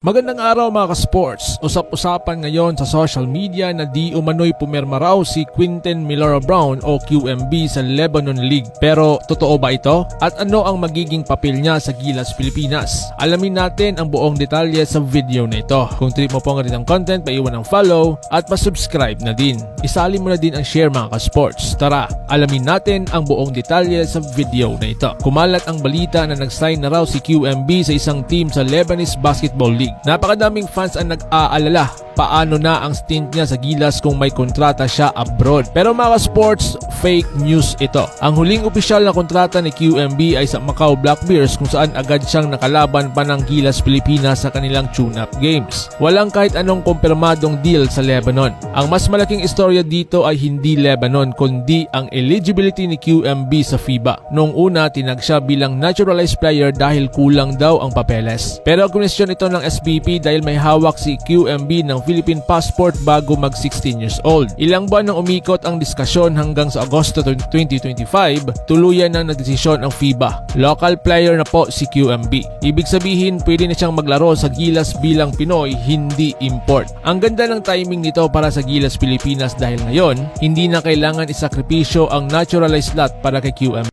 Magandang araw mga ka-sports. Usap-usapan ngayon sa social media na di umano'y pumirma raw si Quinton Milora Brown o QMB sa Lebanon League. Pero totoo ba ito? At ano ang magiging papel niya sa Gilas Pilipinas? Alamin natin ang buong detalye sa video na ito. Kung trip mo po ang ganitong content, paiwan ng follow at pa-subscribe na din. Isali mo na din ang share mga ka-sports. Tara, alamin natin ang buong detalye sa video na ito. Kumalat ang balita na nag-sign na raw si QMB sa isang team sa Lebanese Basketball League. Napakadaming fans ang nag-aalala paano na ang stint niya sa Gilas kung may kontrata siya abroad. Pero mga sports, fake news ito. Ang huling opisyal na kontrata ni QMB ay sa Macau Black Bears kung saan agad siyang nakalaban pa ng Gilas Pilipinas sa kanilang tune-up games. Walang kahit anong kumpirmadong deal sa Lebanon. Ang mas malaking istorya dito ay hindi Lebanon kundi ang eligibility ni QMB sa FIBA. Noong una, tinag siya bilang naturalized player dahil kulang daw ang papeles. Pero question ito ng SBP dahil may hawak si QMB ng Philippine passport bago mag 16 years old. Ilang buwan nang umikot ang diskasyon hanggang sa Agosto 2025, tuluyan na nagdesisyon ang FIBA. Local player na po si QMB. Ibig sabihin, pwede na siyang maglaro sa Gilas bilang Pinoy, hindi import. Ang ganda ng timing nito para sa Gilas Pilipinas dahil ngayon, hindi na kailangan isakripisyo ang naturalized slot para kay QMB.